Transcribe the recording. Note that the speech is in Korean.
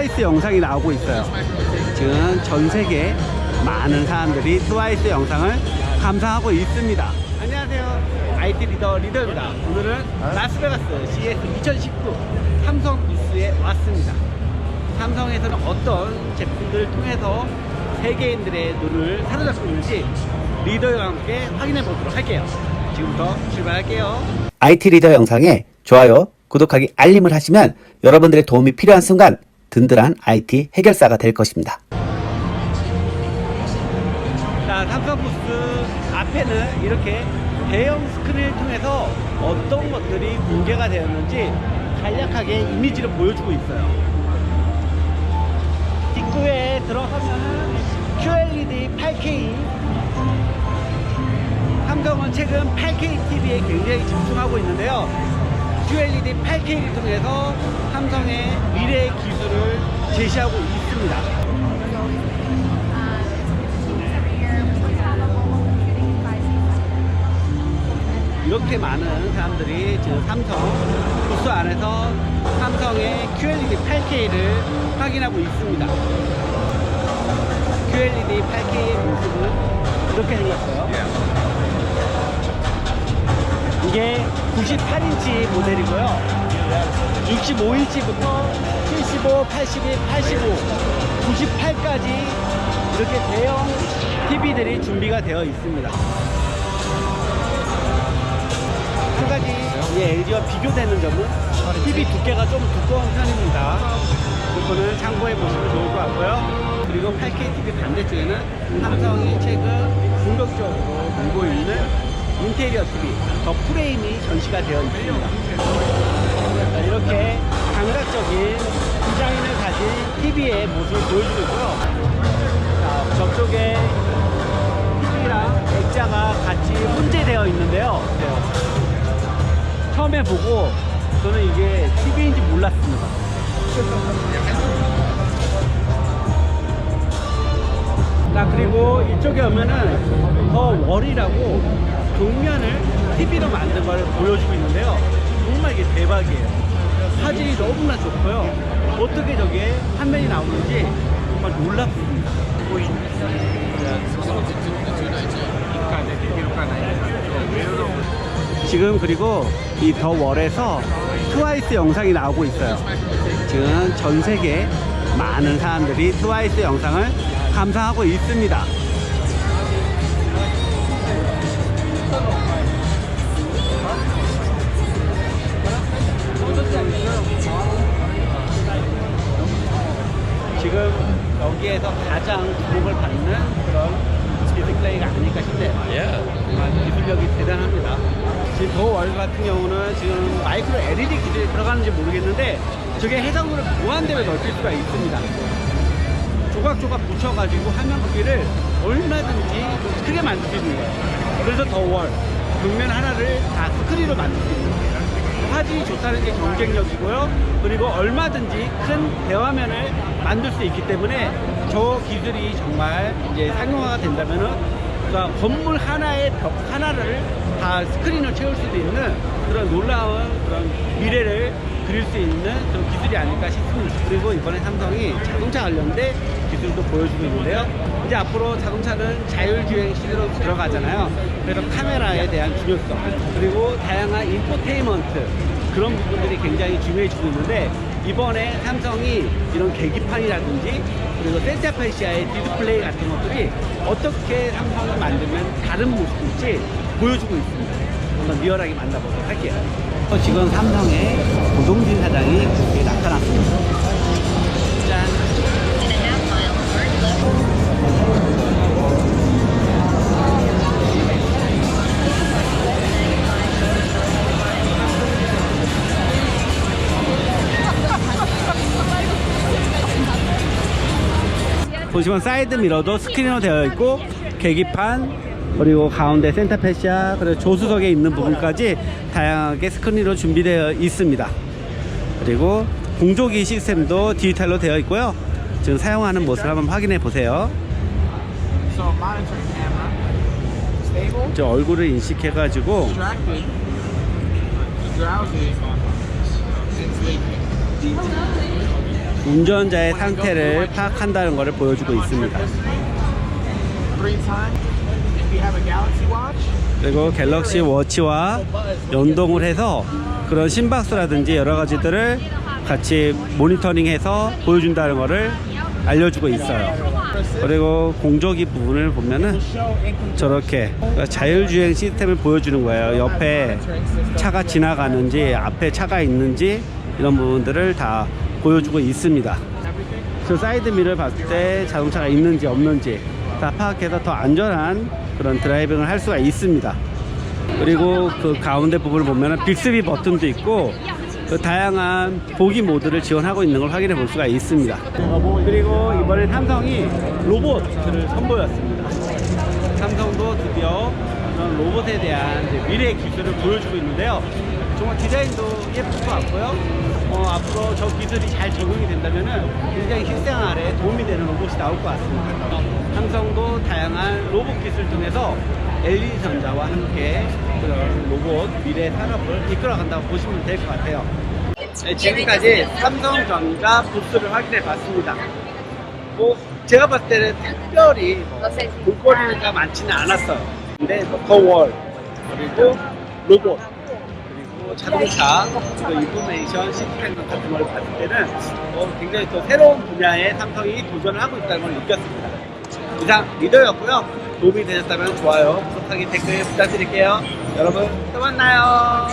트와이스 영상이 나오고 있어요. 지금 전 세계 많은 사람들이 트와이스 영상을 감상하고 있습니다. 안녕하세요. IT 리더 리더입니다. 오늘은 라스베가스 CES 2019 삼성 부스에 왔습니다. 삼성에서는 어떤 제품들을 통해서 세계인들의 눈을 사로잡고 있는지 리더와 함께 확인해 보도록 할게요. 지금부터 출발할게요. IT 리더 영상에 좋아요, 구독하기, 알림을 하시면 여러분들의 도움이 필요한 순간 든든한 IT 해결사가 될 것입니다. 자, 삼성 부스 앞에는 이렇게 대형 스크린을 통해서 어떤 것들이 공개가 되었는지 간략하게 이미지를 보여주고 있어요. 입구에 들어가면은 QLED 8K 삼성은 최근 8K TV에 굉장히 집중하고 있는데요. QLED 8K를 통해서 삼성의 미래의 기술을 제시하고 있습니다. 이렇게 많은 사람들이 지금 삼성 부스 안에서 삼성의 QLED 8K를 확인하고 있습니다. QLED 8K의 모습은 이렇게 생겼어요. 이게 98인치 모델이고요. 65인치부터 75, 81, 85, 98까지 이렇게 대형 TV들이 준비가 되어 있습니다. 한 가지 이 LG와 비교되는 점은 TV 두께가 좀 두꺼운 편입니다. 이거는 참고해 보시면 좋을 것 같고요. 그리고 8K TV 반대쪽에는 삼성이 최근 본격적으로 들고 있는 인테리어 TV 더 프레임이 전시가 되어 있습니다. 자, 이렇게 감각적인 디자인을 가진 TV의 모습을 보여주고 있고요. 자, 저쪽에 TV랑 액자가 같이 혼재되어 있는데요. 처음에 보고 저는 이게 TV인지 몰랐습니다. 자 그리고 이쪽에 오면은 더 월이라고 벽면을 TV로 만든 걸 보여주고 있는데요. 정말 이게 대박이에요. 화질이 너무나 좋고요. 어떻게 저게 화면이 나오는지 정말 놀랍습니다. 지금 그리고 이 더 월에서 트와이스 영상이 나오고 있어요. 지금 전 세계 많은 사람들이 트와이스 영상을 감상하고 있습니다. 여기에서 가장 주목을 받는 그런 디스플레이가 아닐까 싶네요. 정말 기술력이 대단합니다. 지금 더 월드 같은 경우는 지금 마이크로 LED 기술이 들어가는지 모르겠는데 저게 해상도를 무한대로 넓힐 수가 있습니다. 조각조각 붙여가지고 화면 크기를 얼마든지 크게 만들 수 있는 거예요. 그래서 더 월, 벽면 하나를 다 스크린으로 만들 수 있는 거예요. 화질이 좋다는 게 경쟁력이고요. 그리고 얼마든지 큰 대화면을 만들 수 있기 때문에 저 기술이 정말 이제 상용화가 된다면은 그러니까 건물 하나의 벽 하나를 다 스크린을 채울 수도 있는 그런 놀라운 그런 미래를 그릴 수 있는 그런 기술이 아닐까 싶습니다. 그리고 이번에 삼성이 자동차 관련된 기술도 보여주고 있는데요. 이제 앞으로 자동차는 자율주행 시대로 들어가잖아요. 그래서 카메라에 대한 중요성 그리고 다양한 인포테인먼트 그런 부분들이 굉장히 중요해지고 있는데 이번에 삼성이 이런 계기판이라든지 그리고 센터페시아의 디스플레이 같은 것들이 어떻게 삼성을 만들면 다른 모습일지 보여주고 있습니다. 한번 리얼하게 만나보도록 할게요. 어, 지금 삼성의 고동진 사장이 나타났습니다. 짠. 보시면 사이드 미러도 스크린으로 되어 있고 계기판 그리고 가운데 센터 패시아 그리고 조수석에 있는 부분까지 다양하게 스크린으로 준비되어 있습니다. 그리고 공조기 시스템도 디지털로 되어 있고요. 지금 사용하는 모습을 한번 확인해 보세요. 저 얼굴을 인식해 가지고. 운전자의 상태를 파악한다는 것을 보여주고 있습니다. 그리고 갤럭시 워치와 연동을 해서 그런 심박수라든지 여러 가지들을 같이 모니터링해서 보여준다는 것을 알려주고 있어요. 그리고 공조기 부분을 보면은 저렇게 자율주행 시스템을 보여주는 거예요. 옆에 차가 지나가는지 앞에 차가 있는지 이런 부분들을 다 보여주고 있습니다. 그 사이드 미러를 봤을 때 자동차가 있는지 없는지 다 파악해서 더 안전한 그런 드라이빙을 할 수가 있습니다. 그리고 그 가운데 부분을 보면 빅스비 버튼도 있고 그 다양한 보기 모드를 지원하고 있는 걸 확인해 볼 수가 있습니다. 그리고 이번에 삼성이 로봇을 선보였습니다. 삼성도 드디어 그런 로봇에 대한 미래 기술을 보여주고 있는데요. 정말 디자인도 예쁠 것 같고요. 어, 앞으로 저 기술이 잘 적용이 된다면 굉장히 실생활에 도움이 되는 로봇이 나올 것 같습니다. 삼성도 다양한 로봇 기술 통해서 LG전자와 함께 그런 로봇 미래 산업을 이끌어간다고 보시면 될 것 같아요. 네, 지금까지 삼성전자 부스를 확인해 봤습니다. 뭐 제가 봤을 때는 특별히 뭐 볼거리가 많지는 않았어요. 근데 뭐 더월 그리고 로봇 자동차 그리고 인포메이션 시스템 같은 걸 봤을 때는 어, 굉장히 또 새로운 분야에 삼성이 도전을 하고 있다는 걸 느꼈습니다. 이상 리더였고요. 도움이 되셨다면 좋아요, 구독하기, 댓글 부탁드릴게요. 여러분 또 만나요.